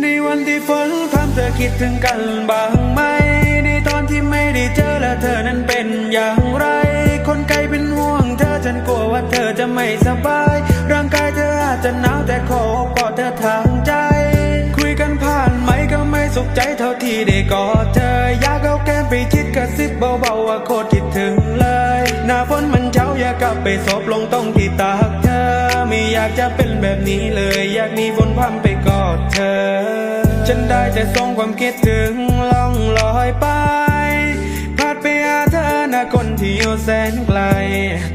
ในวันที่ฝนพรำเธอคิดถึงกันบ้างไหม ในตอนที่ไม่ได้เจอและเธอนั้นเป็นอย่างไร คนไกลเป็นห่วงเธอฉันกลัวว่าเธอจะไม่สบาย ร่างกายเธออาจจะหนาวแต่ขอกอดเธอทางใจ คุยกันผ่านไหมก็ไม่สุขใจเท่าที่ได้กอดเธอ อยากเอาแก้มไปชิดกระซิบเบาๆว่าโคตรคิดถึงเลย หน้าฝนมันเช้าอยากกลับไปศพลงตรงที่ตากเธอ ไม่อยากจะเป็นแบบนี้เลย อยากหนีฝนพรำไปกอดเธอ ฉันได้แต่ส่งความคิดถึงล่องลอยไปพัดไปหาเธอหน้าคนที่อยู่แสนไกล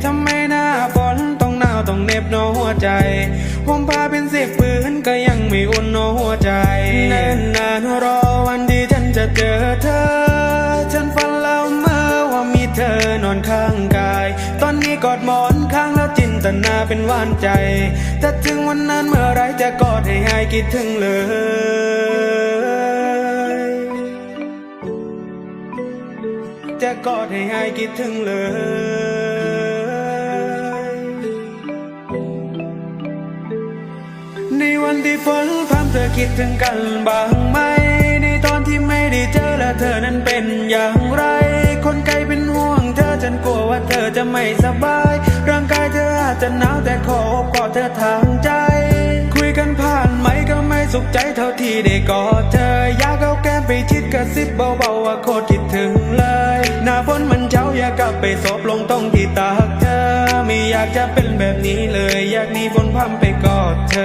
ทำไมหน้าฝนต้องหนาวต้องเหน็บหนอหัวใจผมพาเป็นสิบปืนก็ยังไม่อุ่นหนอหัวใจ หมอนข้างแล้วจินตนาเป็นหวานใจถ้าถึงวันนั้นเมื่อไรจะกอดให้หายคิดถึงเลยจะกอดให้หายคิดถึงเลยในวันที่ฝนพรำเธอคิดถึงกันบ้างไหมในตอนที่ไม่ได้เจอและเธอนั้นเป็นอย่าง จะไม่สบาย ร่างกายเธออาจจะหนาวแต่ขอโอบกอดเธอทางใจ คุยกันผ่านไหมก็ไม่สุขใจเท่าที่ได้กอดเธอ อยากเอาแก้มไปชิดกระซิบเบาๆว่าโคตรคิดถึงเลย หน้าฝนมันเช้าอยากกลับไปสอบลงตรงที่ตากเธอ ไม่อยากจะเป็นแบบนี้เลย อยากหนีฝนพัมไปกอดเธอ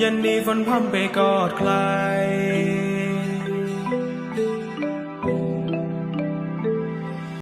ยันมีฝนพร่ำไปกอดใคร